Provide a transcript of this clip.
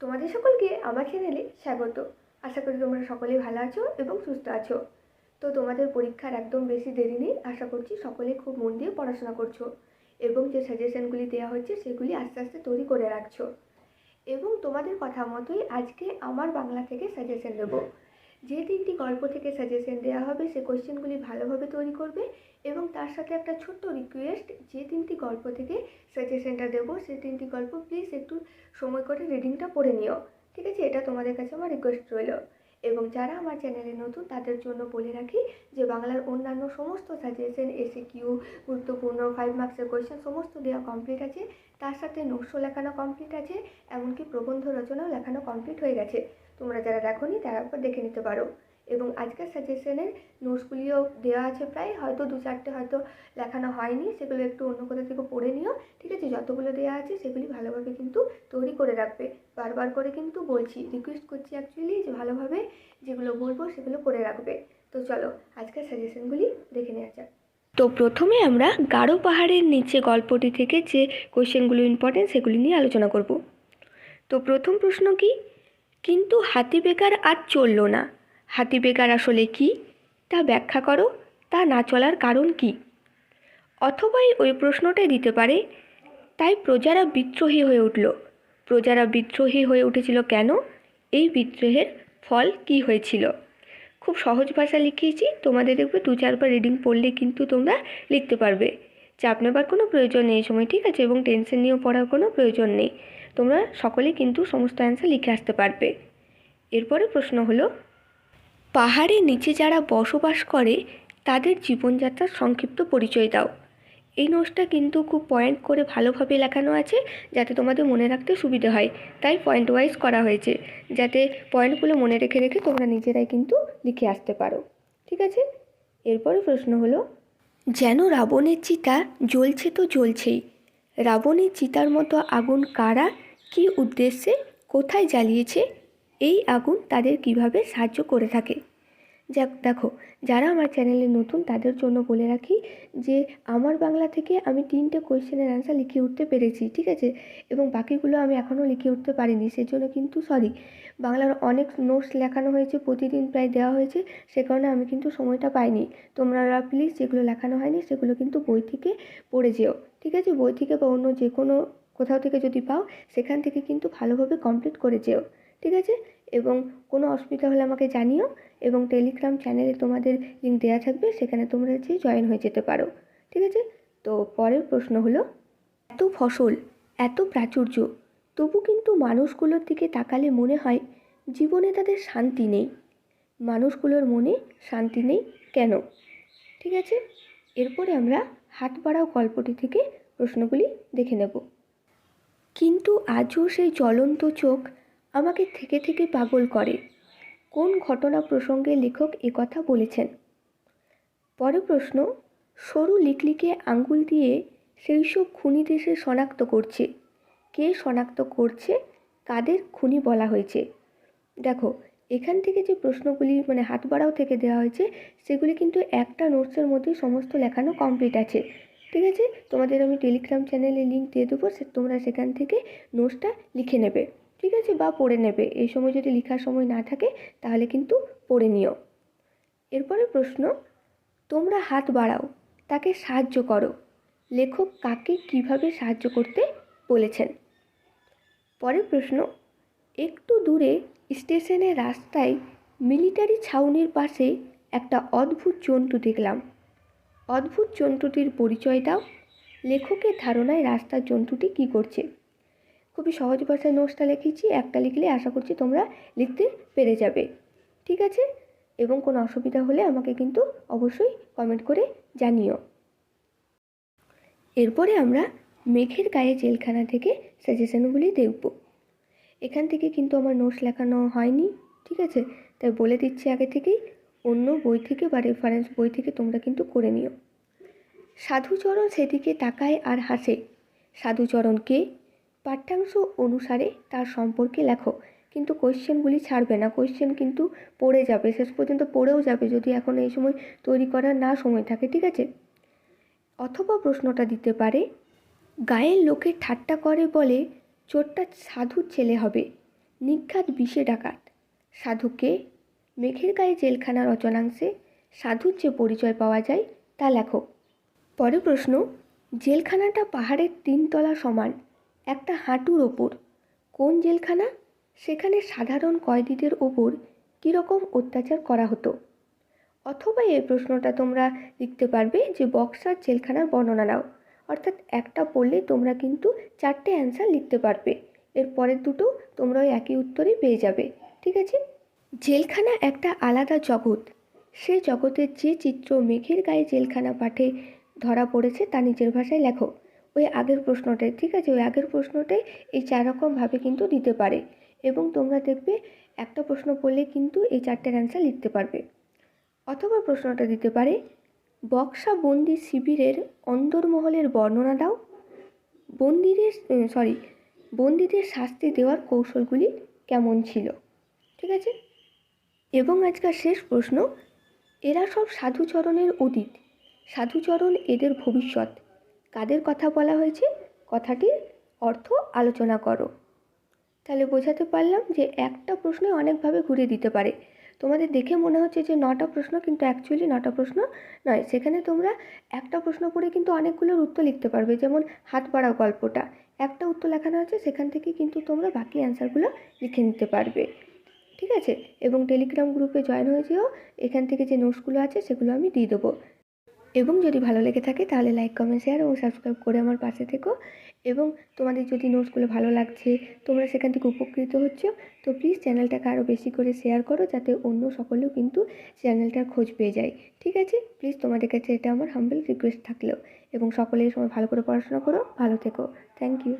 তোমাদের সকলকে আমার চ্যানেলে স্বাগত। আশা করি তোমরা সকলেই ভালো আছো এবং সুস্থ আছো। তো তোমাদের পরীক্ষার একদম বেশি দেরি নেই, আশা করছি সকলে খুব মন দিয়ে পড়াশোনা করছ এবং যে সাজেশনগুলি দেওয়া হচ্ছে সেগুলি আস্তে আস্তে তৈরি করে রাখছো। এবং তোমাদের কথা মতোই আজকে আমার বাংলা থেকে সাজেশন দেবো। যে তিনটি গল্প থেকে সাজেশন দেওয়া হবে, সে কোশ্চেনগুলি ভালোভাবে তৈরি করবে এবং তার সাথে একটা ছোট্ট রিকোয়েস্ট যে তিনটি গল্প থেকে সাজেশনটা দেবো সেই তিনটি গল্প প্লিজ একটু সময় করে রিডিংটা পড়ে নিও। ঠিক আছে? এটা তোমাদের কাছে আমার রিকোয়েস্ট রইল। এবং যারা আমার চ্যানেলে নতুন, তাদের জন্য বলে রাখি যে বাংলার অন্যান্য সমস্ত সাজেশন এসে কিউ গুরুত্বপূর্ণ ফাইভ মার্কসের কোয়েশ্চেন সমস্ত দেওয়া কমপ্লিট আছে। তার সাথে নোটসও লেখানো কমপ্লিট আছে, এমনকি প্রবন্ধ রচনাও লেখানো কমপ্লিট হয়ে গেছে। তোমরা যারা দেখোনি, তারা একবার দেখে নিতে পারো। এবং আজকের সাজেশনের নোটসগুলিও দেওয়া আছে প্রায়। হয়তো দু চারটে হয়তো লেখানো হয়নি, সেগুলো একটু অন্য কোথা থেকে পড়ে নিও। ঠিক আছে, যতগুলো দেওয়া আছে সেগুলি ভালোভাবে কিন্তু তৈরি করে রাখবে। বারবার করে কিন্তু বলছি রিকোয়েস্ট করছি অ্যাকচুয়ালি যে ভালোভাবে যেগুলো বলব সেগুলো করে রাখবে। তো চলো, আজকের সাজেশনগুলি দেখে নেওয়া যাক। তো প্রথমে আমরা গাঢ় পাহাড়ের নিচে গল্পটি থেকে যে কোয়েশ্চেনগুলো ইম্পর্টেন্ট সেগুলি নিয়ে আলোচনা করব। তো প্রথম প্রশ্ন কি? কিন্তু হাতি বেকার আর চলল না। হাতি বেকার আসলে কি? তা ব্যাখ্যা করো, তা না চলার কারণ কি? অথবা ওই প্রশ্নটাই দিতে পারে, তাই প্রজারা বিদ্রোহী হয়ে উঠল। প্রজারা বিদ্রোহী হয়ে উঠেছিল কেন? এই বিদ্রোহের ফল কি হয়েছিল? খুব সহজ ভাষা লিখিয়েছি, তোমাদের দেখবে দু চারবার রিডিং পড়লে কিন্তু তোমরা লিখতে পারবে। চাপ নেবার কোনো প্রয়োজন নেই, এই সময় ঠিক আছে, এবং টেনশন নিয়েও পড়ার কোনো প্রয়োজন নেই। তোমরা সকলে কিন্তু সমস্ত অ্যান্সার লিখে আসতে পারবে। এরপরে প্রশ্ন হলো পাহাড়ের নিচে যারা বসবাস করে, তাদের জীবনযাত্রার সংক্ষিপ্ত পরিচয় দাও। এই নোটসটা কিন্তু খুব পয়েন্ট করে ভালোভাবে লেখানো আছে, যাতে তোমাদের মনে রাখতে সুবিধে হয়। তাই পয়েন্ট ওয়াইজ করা হয়েছে, যাতে পয়েন্টগুলো মনে রেখে রেখে তোমরা নিজেরাই কিন্তু লিখে আসতে পারো। ঠিক আছে? এরপরে প্রশ্ন হলো, যেন রাবণের চিতা জ্বলছে তো জ্বলছেই। রাবণের চিতার মতো আগুন কারা, কী উদ্দেশ্যে, কোথায় জ্বালিয়েছে এই আগুন তাদের কীভাবে সাহায্য করে থাকে? যাক, দেখো, যারা আমার চ্যানেলে নতুন তাদের জন্য বলে রাখি যে, আমার বাংলা থেকে আমি তিনটে কোয়েশ্চেনের অ্যান্সার লিখে উঠতে পেরেছি, ঠিক আছে? এবং বাকিগুলো আমি এখনও লিখে উঠতে পারিনি, সেজন্য কিন্তু সরি বাংলার অনেক নোটস লেখানো হয়েছে, প্রতিদিন প্রায় দেওয়া হয়েছে, সে কারণে আমি কিন্তু সময়টা পাইনি। তোমরা প্লিজ যেগুলো লেখানো হয়নি, সেগুলো কিন্তু বই থেকে পড়ে যেও, ঠিক আছে? বই থেকে বা অন্য যে কোনো কোথাও থেকে যদি পাও, সেখান থেকে কিন্তু ভালোভাবে কমপ্লিট করে যেও। ঠিক আছে? এবং কোনো অসুবিধা হলে আমাকে জানিও এবং টেলিগ্রাম চ্যানেলে তোমাদের লিঙ্ক দেওয়া থাকবে, সেখানে তোমরা যেয়ে জয়েন হয়ে যেতে পারো। ঠিক আছে? তো পরের প্রশ্ন হলো, এত ফসল, এত প্রাচুর্য, তবু কিন্তু মানুষগুলোর দিকে তাকালে মনে হয় জীবনে তাদের শান্তি নেই। মানুষগুলোর মনে শান্তি নেই কেন? ঠিক আছে? এরপরে আমরা হাত বাড়াও গল্পটি থেকে প্রশ্নগুলি দেখে নেব। কিন্তু আজও সেই জ্বলন্ত চোখ আমাকে থেকে থেকে পাগল করে। কোন ঘটনা প্রসঙ্গে লেখক কথা বলেছেন? পরে প্রশ্ন, সরু লিকলিকে আঙ্গুল দিয়ে সেই সব খুনি দেশে শনাক্ত করছে। কে শনাক্ত করছে, কাদের খুনি বলা হয়েছে? দেখো, এখান থেকে যে প্রশ্নগুলি মানে হাত বাড়াও থেকে দেওয়া হয়েছে, সেগুলি কিন্তু একটা নোটসের মধ্যেই সমস্ত লেখানো কমপ্লিট আছে। ঠিক আছে? তোমাদের আমি টেলিগ্রাম চ্যানেলে লিঙ্ক দিয়ে দেবো তোমরা সেখান থেকে নোটসটা লিখে নেবে। ঠিক আছে, বা পড়ে নেবে। এই সময় যদি লেখার সময় না থাকে, তাহলে কিন্তু পড়ে নিও। এরপরে প্রশ্ন, তোমরা হাত বাড়াও, তাকে সাহায্য করো। লেখক কাকে কীভাবে সাহায্য করতে বলেছেন? পরের প্রশ্ন, একটু দূরে স্টেশনের রাস্তায় মিলিটারি ছাউনির পাশে একটা অদ্ভুত জন্তু দেখলাম। অদ্ভুত জন্তুটির পরিচয় দাও। লেখকের ধারণায় রাস্তার জন্তুটি কী করছে? খুবই সহজ ভাষায় নোটসটা লিখেছি, একটা লিখলে আশা করছি তোমরা লিখতে পেরে যাবে। ঠিক আছে? এবং কোনো অসুবিধা হলে আমাকে কিন্তু অবশ্যই কমেন্ট করে জানিও। এরপরে আমরা মেঘের গায়ে জেলখানা থেকে সাজেশনগুলি দেখব। এখান থেকে কিন্তু আমার নোটস লেখানো হয়নি, ঠিক আছে? তাই বলে দিচ্ছি আগে থেকেই, অন্য বই থেকে বা রেফারেন্স বই থেকে তোমরা কিন্তু করে নিও। সাধুচরণ সেদিকে তাকায় আর হাসে। সাধুচরণ কে? পাঠ্যাংশ অনুসারে তার সম্পর্কে লেখো, কিন্তু কোয়েশ্চেনগুলি ছাড়বে না। কোয়েশ্চেন কিন্তু পড়ে যাবে, শেষ পর্যন্ত পড়েও যাবে যদি এখন এই সময় তৈরি করার না সময় থাকে, ঠিক আছে? অথবা প্রশ্নটা দিতে পারে, গায়ের লোকে ঠাট্টা করে বলে, চোরটা সাধুর ছেলে হবে নিঘাত বিষে ডাকাত। সাধুকে মেঘের গায়ে জেলখানা রচনাংশে সাধুর যে পরিচয় পাওয়া যায়, তা লেখো। পরে প্রশ্ন, জেলখানাটা পাহাড়ের তিনতলা সমান একটা হাঁটুর ওপর। কোন জেলখানা? সেখানে সাধারণ কয়েদিদের ওপর কীরকম অত্যাচার করা হতো? অথবা এই প্রশ্নটা তোমরা লিখতে পারবে যে বক্সার জেলখানার বর্ণনা নাও। অর্থাৎ একটা পড়লে তোমরা কিন্তু চারটে অ্যান্সার লিখতে পারবে। এর পরের দুটো তোমরা ওই একই উত্তরই পেয়ে যাবে। ঠিক আছে? জেলখানা একটা আলাদা জগৎ। সে জগতের যে চিত্র মেঘের গায়ে জেলখানা পাঠে ধরা পড়েছে তা নিজের ভাষায় লেখো। ওই আগের প্রশ্নটাই, ঠিক আছে? ওই আগের প্রশ্নটাই এই চার রকমভাবে কিন্তু দিতে পারে। এবং তোমরা দেখবে একটা প্রশ্ন পড়লে কিন্তু এই চারটের অ্যান্সার লিখতে পারবে। অথবা প্রশ্নটা দিতে পারে, বক্সা বন্দি শিবিরের অন্দরমহলের বর্ণনা দাও। বন্দিদের সরি বন্দিদের শাস্তি দেওয়ার কৌশলগুলি কেমন ছিল? ঠিক আছে? এবং আজকের শেষ প্রশ্ন, এরা সব সাধুচরণের অতীত সাধুচরণ এদের ভবিষ্যৎ। কাদের কথা বলা হয়েছে? কথাটির অর্থ আলোচনা করো। তাহলে বোঝাতে পারলাম যে একটা প্রশ্ন অনেকভাবে ঘুরে দিতে পারে। তোমাদের দেখে মনে হচ্ছে যে নটা প্রশ্ন কিন্তু অ্যাকচুয়ালি নটা প্রশ্ন নয়। সেখানে তোমরা একটা প্রশ্ন পড়ে কিন্তু অনেকগুলোর উত্তর লিখতে পারবে। যেমন, হাত বাড়া গল্পটা। একটা উত্তর লেখানো আছে, সেখান থেকে কিন্তু তোমরা বাকি অ্যান্সারগুলো লিখে নিতে পারবে। ঠিক আছে? এবং টেলিগ্রাম গ্রুপে জয়েন হয়ে যেও এখান থেকে যে নোটসগুলো আছে, সেগুলো আমি দিয়ে দেবো। এবং যদি ভালো লেগে থাকে তাহলে লাইক কমেন্ট শেয়ার এবং সাবস্ক্রাইব করে আমার পাশে থেকো। এবং তোমাদের যদি নোটসগুলো ভালো লাগছে, তোমরা সেখান থেকে উপকৃত হচ্ছ, তো প্লিজ চ্যানেলটাকে আরও বেশি করে শেয়ার করো যাতে অন্য সকলেও কিন্তু চ্যানেলটার খোঁজ পেয়ে যায়। ঠিক আছে? প্লিজ তোমাদের কাছে এটা আমার হাম্বল রিকোয়েস্ট থাকলেও। এবং সকলেই সময় ভালো করে পড়াশোনা করো, ভালো থেকো। Thank you